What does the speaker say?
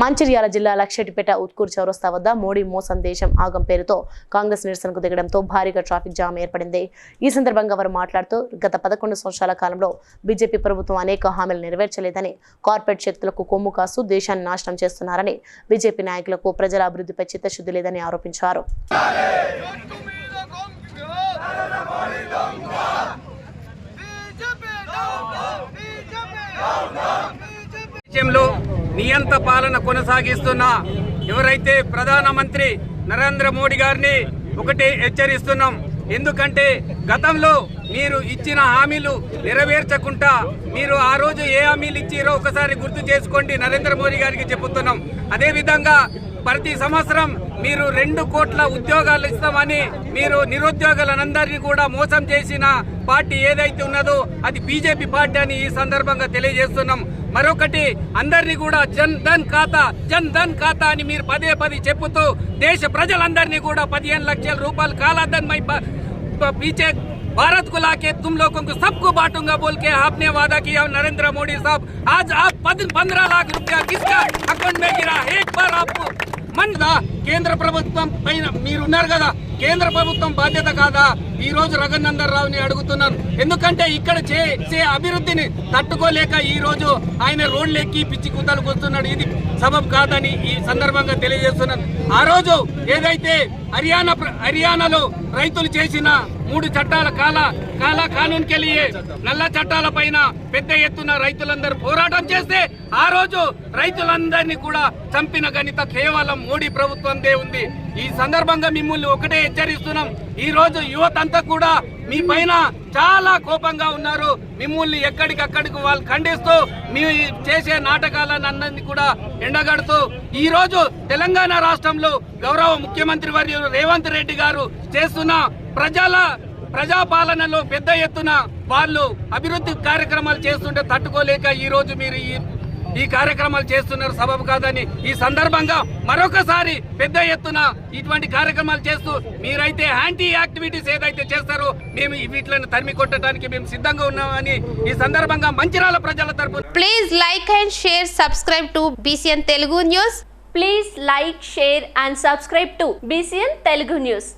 మంచిర్యాల జిల్లా లక్షటిపేట ఉత్కూరు చౌరస్తా వద్ద మోడీ మోసం దేశం ఆగం పేరుతో కాంగ్రెస్ నిరసనకు దిగడంతో భారీగా ట్రాఫిక్ జామ్ ఏర్పడింది. ఈ సందర్భంగా వారు మాట్లాడుతూ గత పదకొండు సంవత్సరాల కాలంలో బీజేపీ ప్రభుత్వం అనేక హామీలు నెరవేర్చలేదని కార్పొరేట్ శక్తులకు కొమ్ము కాస్తూ దేశాన్ని నాశనం చేస్తున్నారని బీజేపీ నాయకులకు ప్రజల అభివృద్ధిపై చిత్తశుద్ధి లేదని ఆరోపించారు. విషయంలో నియంత పాలన కొనసాగిస్తున్న ఎవరైతే ప్రధానమంత్రి నరేంద్ర మోడీ గారిని ఒకటి హెచ్చరిస్తున్నాం. ఎందుకంటే గతంలో మీరు ఇచ్చిన హామీలు నెరవేర్చకుండా మీరు ఆ రోజు ఏ హామీలు ఇచ్చారో ఒకసారి గుర్తు చేసుకోండి నరేంద్ర మోదీ గారికి చెబుతున్నాం అదేవిధంగా ప్రతి సంవత్సరం మీరు రెండు కోట్ల ఉద్యోగాలు ఇస్తామని మీరు నిరుద్యోగులందరినీ కూడా మోసం చేసిన పార్టీ ఏదైతే ఉన్నదో అది బీజేపీ పార్టీ అని ఈ సందర్భంగా తెలియజేస్తున్నాం. మరొకటి అందరినీ కూడా జన్ ధన్ ఖాతా జన్ ధన్ ఖాతా అని మీరు పదే పదే చెప్పుతూ దేశ ప్రజలందరినీ కూడా పదిహేను లక్షల రూపాయలు కాలాధన్మై పీచే भारत को लाके तुम लोगों को सबको बांटूंगा बोल के आपने वादा किया नरेंद्र मोदी साहब आज आप पंद्रह लाख रुपया किसका अकाउंट में गिरा एक बार आपको మన కేంద్ర ప్రభుత్వం పైన మీరున్నారు కదా కేంద్ర ప్రభుత్వం బాధ్యత కాదా? ఈ రోజు రఘునందన్ రావుని అడుగుతున్నాను ఎందుకంటే ఇక్కడ చేసే అభివృద్ధిని తట్టుకోలేక ఈ రోజు ఆయన రోడ్లు ఎక్కి పిచ్చి కూతలు వస్తున్నాడు ఇది సబబ్ కాదని ఈ సందర్భంగా తెలియజేస్తున్నాను ఆ రోజు ఏదైతే హర్యానా ప్ర- హర్యానాలో రైతులు చేసిన మూడు చట్టాల కాల కాల కానూన్ కెలియే నల్ల చట్టాల పైన పెద్ద ఎత్తున రైతులందరూ పోరాటం చేస్తే ఆ రోజు రైతులందరినీ కూడా చంపిన గణిత కేవలం మోడీ ప్రభుత్వందే ఉంది. ఈ సందర్భంగా మిమ్మల్ని ఒకటే హెచ్చరిస్తున్నాం. ఈ రోజు యువత అంతా కూడా మీ పైన చాలా కోపంగా ఉన్నారు. మిమ్మల్ని ఎక్కడికక్కడికి వాళ్ళు ఖండిస్తూ మీ చేసే నాటకాలను అన్నది కూడా ఎండగడుతూ ఈ రోజు తెలంగాణ రాష్ట్రంలో గౌరవ ముఖ్యమంత్రి వర్యులు రేవంత్ రెడ్డి గారు చేస్తున్న ప్రజల ప్రజాపాలనలో పెద్ద ఎత్తున వాళ్ళు అభివృద్ధి కార్యక్రమాలు చేస్తుంటే తట్టుకోలేక ఈ రోజు మీరు ఈ కార్యక్రమాలు చేస్తున్నారు సబబు కాదని. ఈ సందర్భంగా మరొకసారి పెద్ద ఎత్తున ఇటువంటి కార్యక్రమాలు చేస్తూ మీరైతే యాంటీ యాక్టివిటీస్ ఏదైతే చేస్తారో మేము వీటిని తరిమి కొట్టడానికి మేము సిద్ధంగా ఉన్నామని ఈ సందర్భంగా మంచిరాల ప్రజల తరపు please like and share subscribe to BCN Telugu news please like share and subscribe to BCN Telugu news